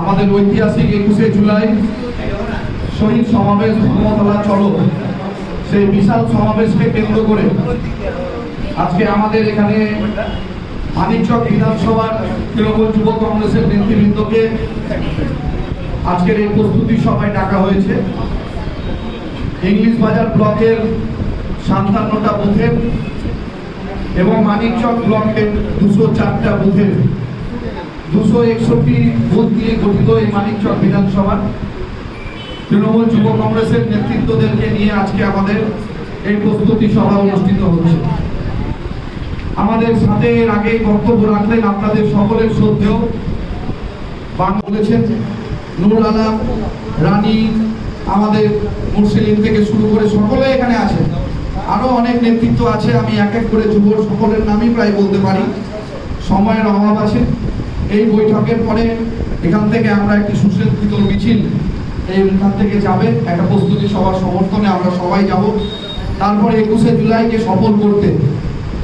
আমাদের ঐতিহাসিক একুশে জুলাই শহীদ সমাবেশ ধর্মতলা চলো। সেই বিশাল সমাবেশকে কেন্দ্র করে আজকে আমাদের এখানে মানিকচক বিধানসভার তৃণমূল যুব কংগ্রেসের নেতৃবৃন্দকে আজকের এই প্রস্তুতি সভায় ডাকা হয়েছে। ইংলিশ বাজার ব্লকের সাতান্নটা বুথের এবং মানিকচক ব্লকের দুশো চারটা বুথের দুশো একষট্টি বুথ দিয়ে গঠিত এই মানিকচক বিধানসভা। তৃণমূল যুব কংগ্রেসের নেতৃত্বদেরকে নিয়ে আজকে আমাদের এই প্রস্তুতি সভা অনুষ্ঠিত হচ্ছে। আমাদের সাথে এর আগে বক্তব্য রাখলেন আপনাদের সকলের শ্রদ্ধেয় বাংলা বলেছেন নুর আলম রানী আমাদের মুর্শিলিম থেকে শুরু করে সকলে এখানে আছেন আরও অনেক নেতৃত্ব আছে, আমি এক এক করে যুব সকলের নামই প্রায় বলতে পারি। সময়ের অভাব আছে। এই বৈঠকের পরে এখান থেকে আমরা একটি সুশৃঙ্খলিত মিছিল এইখান থেকে যাবে, একটা প্রস্তুতি সবার সমর্থনে আমরা সবাই যাব। তারপরে একুশে জুলাইকে সফল করতে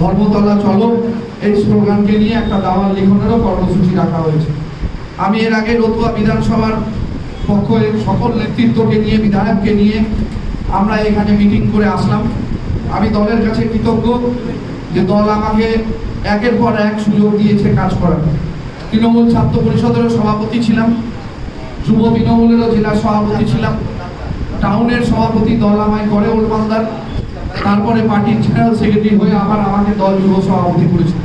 ধর্মতলা চলো, এই স্লোগানকে নিয়ে একটা দাওয়াল লিখনেরও কর্মসূচি রাখা হয়েছে। আমি এর আগে রতুয়া বিধানসভার পক্ষে সকল নেতৃত্বকে নিয়ে, বিধায়ককে নিয়ে আমরা এখানে মিটিং করে আসলাম। আমি দলের কাছে কৃতজ্ঞ যে দল আমাকে একের পর এক সুযোগ দিয়েছে কাজ করার। তৃণমূল ছাত্র পরিষদেরও সভাপতি ছিলাম, যুব তৃণমূলেরও জেলা সভাপতি ছিলাম, টাউনের সভাপতি দল আমায় করে ওলমালদার, তারপরে পার্টির জেনারেল সেক্রেটারি হয়ে আবার আমাকে দল যুব সভাপতি করেছে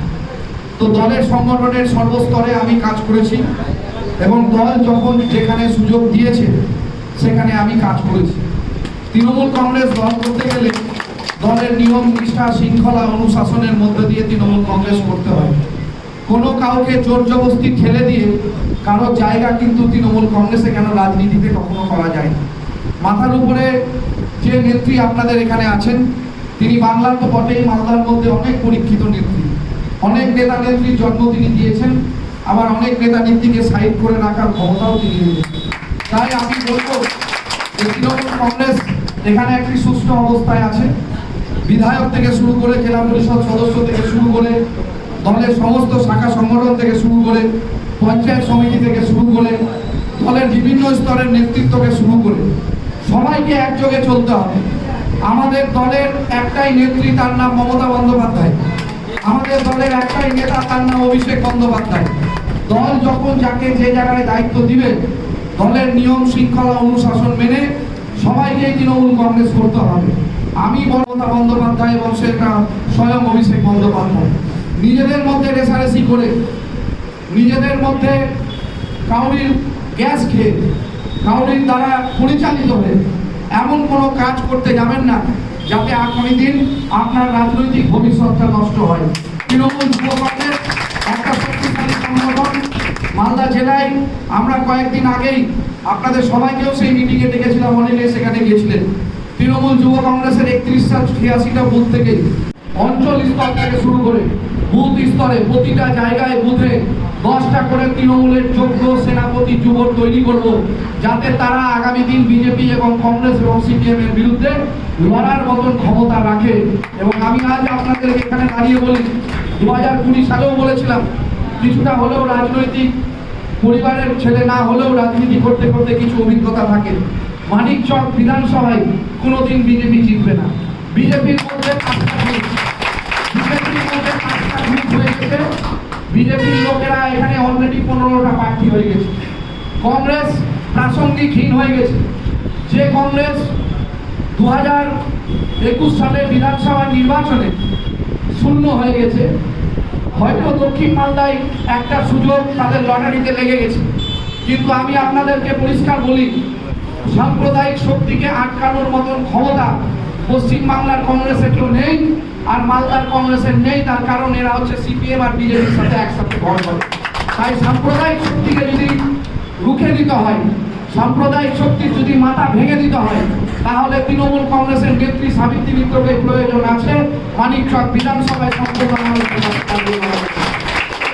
তো দলের সংগঠনের সর্বস্তরে আমি কাজ করেছি এবং দল যখন যেখানে সুযোগ দিয়েছে, সেখানে আমি কাজ করেছি। তৃণমূল কংগ্রেস দল করতে গেলে দলের নিয়ম, নিষ্ঠা, শৃঙ্খলা, অনুশাসনের মধ্যে দিয়ে তৃণমূল কংগ্রেস করতে হয়। কোনো কাউকে জোর জবস্তি ঠেলে দিয়ে কারও জায়গা কিন্তু তৃণমূল কংগ্রেসে কেন রাজনীতিতে কখনো করা যায় না মাথার উপরে যে নেত্রী আপনাদের এখানে আছেন, তিনি বাংলার তো বটেই, মালদার মধ্যে অনেক পরীক্ষিত নেত্রী। অনেক নেতা নেত্রীর জন্ম তিনি দিয়েছেন, আবার অনেক নেতা নেত্রীকে সাইড করে রাখার ক্ষমতাও তিনি তাই আমি বলব যে তৃণমূল কংগ্রেস এখানে একটি সুস্থ অবস্থায় আছে। বিধায়ক থেকে শুরু করে জেলা পরিষদ সদস্য থেকে শুরু করে দলের সমস্ত শাখা সংগঠন থেকে শুরু করে পঞ্চায়েত সমিতি থেকে শুরু করে দলের বিভিন্ন স্তরের নেতৃত্বকে শুরু করে সবাইকে একযোগে চলতে হবে। আমাদের দলের একটাই নেত্রী, তার নাম মমতা বন্দ্যোপাধ্যায়। আমাদের দলের একটাই নেতা, তার নাম অভিষেক বন্দ্যোপাধ্যায়। দল যখন যাকে যে জায়গায় দায়িত্ব দিবে, দলের নিয়ম শৃঙ্খলা অনুশাসন মেনে সবাইকে তৃণমূল কংগ্রেস করতে হবে। আমি মমতা বন্দ্যোপাধ্যায় এবং সেটা স্বয়ং অভিষেক বন্দ্যোপাধ্যায়। নিজেদের মধ্যে রেসারেসি করে, নিজেদের মধ্যে কাউরির গ্যাস খেয়ে, কাউরির দ্বারা পরিচালিত হয়ে এমন কোনো কাজ করতে যাবেন না, যাতে আগামী দিন আপনার রাজনৈতিক ভবিষ্যৎটা নষ্ট হয়। তৃণমূল যুব কংগ্রেস একটা শক্তিশালী সংগঠন মালদা জেলায় আমরা কয়েকদিন আগেই আপনাদের সবাইকেও সেই মিটিংয়ে ডেকেছিলাম অনেকে সেখানে গিয়েছিলেন। তৃণমূল যুব কংগ্রেসের একত্রিশটা ছিয়াশিটা বুথ থেকে অঞ্চল স্তর থেকে শুরু করে বুথ স্তরে প্রতিটা জায়গায় বুথে দশটা করে তৃণমূলের যোগ্য সেনাপতি যুব তৈরি করব যাতে তারা আগামী দিন বিজেপি এবং কংগ্রেস এবং সিপিএম এর বিরুদ্ধে লড়ার মতন ক্ষমতা রাখে। এবং আমি আজ আপনাদের এখানে দাঁড়িয়ে বলি দু হাজার কুড়ি সালেও বলেছিলাম, কিছুটা হলেও রাজনৈতিক পরিবারের ছেলে না হলেও রাজনীতি করতে করতে কিছু অভিজ্ঞতা থাকে। মানিকচক বিধানসভায় কোনোদিন বিজেপি জিতবে না। বিজেপির মধ্যে বিজেপির লোকেরা এখানে অলরেডি পনেরোটা প্রার্থী হয়ে গেছে। কংগ্রেস প্রাসঙ্গিকহীন হয়ে গেছে। যে কংগ্রেস দু হাজার একুশ সালের বিধানসভা নির্বাচনে শূন্য হয়ে গেছে, হয়তো দক্ষিণ মালদায় একটা সুযোগ তাদের লটারিতে লেগে গেছে। কিন্তু আমি আপনাদেরকে পরিষ্কার বলি, সাম্প্রদায়িক শক্তিকে আটকানোর মতন ক্ষমতা পশ্চিম বাংলার কংগ্রেসের কেউ নেই আর মালদার কংগ্রেসের নেই, তার কারণ এরা হচ্ছে সিপিএম আর বিজেপির সাথে একসাথে ভর করে। তাই সাম্প্রদায়িক শক্তিকে যদি রুখে দিতে হয়, সাম্প্রদায়িক শক্তির যদি মাথা ভেঙে দিতে হয়, তাহলে তৃণমূল কংগ্রেসের নেত্রী সাবিত্রী মিত্রকে প্রয়োজন আছে। মানিকচক বিধানসভায় সম্পূর্ণ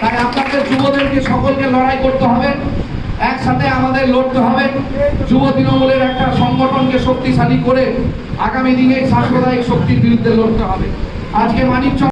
তাই আপনাদের যুবদেরকে সকলকে লড়াই করতে হবে। আমাদের লড়তে হবে। যুব তৃণমূলের একটা সংগঠনকে শক্তিশালী করে আগামী দিনে সাম্প্রদায়িক শক্তির বিরুদ্ধে লড়তে হবে। আজকে মানিকচক